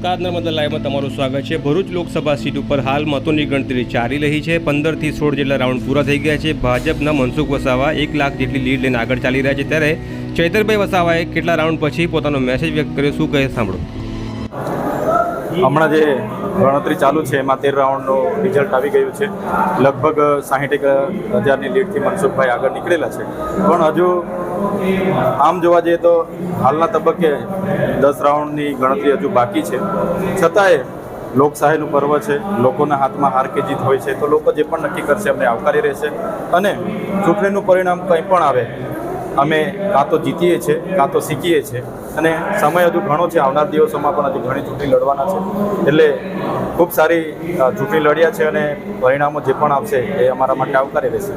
નમસ્કાર, નર્મદા લાઈવમાં તમારું સ્વાગત છે. ભરૂચ લોકસભા સીટ ઉપર હાલ મતોની ગણતરી ચાલી રહી છે. પંદરથી સોળ જેટલા રાઉન્ડ પૂરા થઈ ગયા છે. ભાજપના મનસુખ વસાવા એક લાખ જેટલી લીડ લઈને આગળ ચાલી રહ્યા છે. ત્યારે ચૈતરભાઈ વસાવાએ કેટલા રાઉન્ડ પછી પોતાનો મેસેજ વ્યક્ત કર્યો? શું કહે સાંભળો. હમણાં જે ગણતરી ચાલુ છે, એમાં તેર રાઉન્ડનું રિઝલ્ટ આવી ગયું છે. લગભગ સાહીઠેક હજારની લીડથી મનસુખભાઈ આગળ નીકળેલા છે. પણ હજુ આમ જોવા જઈએ તો હાલના તબક્કે દસ રાઉન્ડની ગણતરી હજુ બાકી છે. છતાંય લોકશાહીનું પર્વ છે, લોકોના હાથમાં હાર કે જીત હોય છે, તો લોકો જે પણ નક્કી કરશે અમને આવકારી રહેશે. અને ચૂંટણીનું પરિણામ કંઈ પણ આવે અમે કાં તો જીતીએ છીએ, કાં તો શીખીએ છીએ. અને સમય હજુ ઘણો છે, આવનાર દિવસોમાં પણ હજુ ઘણી ચૂંટણી લડવાના છે. એટલે ખૂબ સારી ચૂંટણી લડ્યા છે અને પરિણામો જે પણ આવશે એ અમારા માટે આવકારી રહેશે.